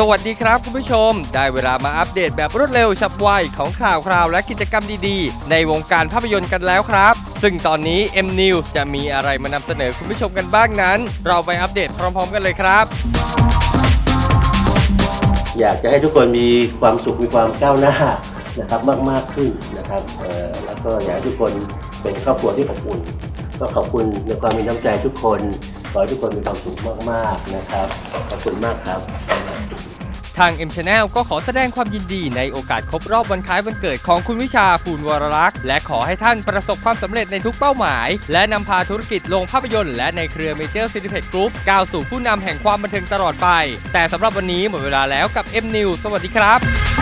สวัสดีครับคุณผู้ชม ได้เวลามาอัปเดตแบบรวดเร็วฉับไวของข่าวคราวและกิจกรรมดีๆ ในวงการภาพยนตร์กันแล้วครับ ซึ่งตอนนี้ M News จะมีอะไรมานำเสนอคุณผู้ชมกันบ้างนั้น เราไปอัปเดตพร้อม ๆ กันเลยครับ อยากจะให้ทุกคนมีความสุขมีความก้าวหน้านะครับมากมากๆขึ้นนะครับแล้วก็อยากให้ทุกคนเป็นครอบครัวที่อบอุ่นก็ขอบคุณในความมีน้ำใจทุกคน อให้ทุกคนมีความสุขมากๆนะครับ ขอบคุณมากครับ ทาง M Channel ก็ขอแสดงความยินดีในโอกาสครบรอบวันคล้ายวันเกิดของคุณวิชาภูลวรรักษ์และขอให้ท่านประสบความสำเร็จในทุกเป้าหมาย และนำพาธุรกิจโรงภาพยนตร์และในเครือเมเจอร์ซินิเพ็กกรุ๊ปก้าวสู่ผู้นำแห่งความบันเทิงตลอดไป แต่สำหรับวันนี้หมดเวลาแล้วกับ M News สวัสดีครับ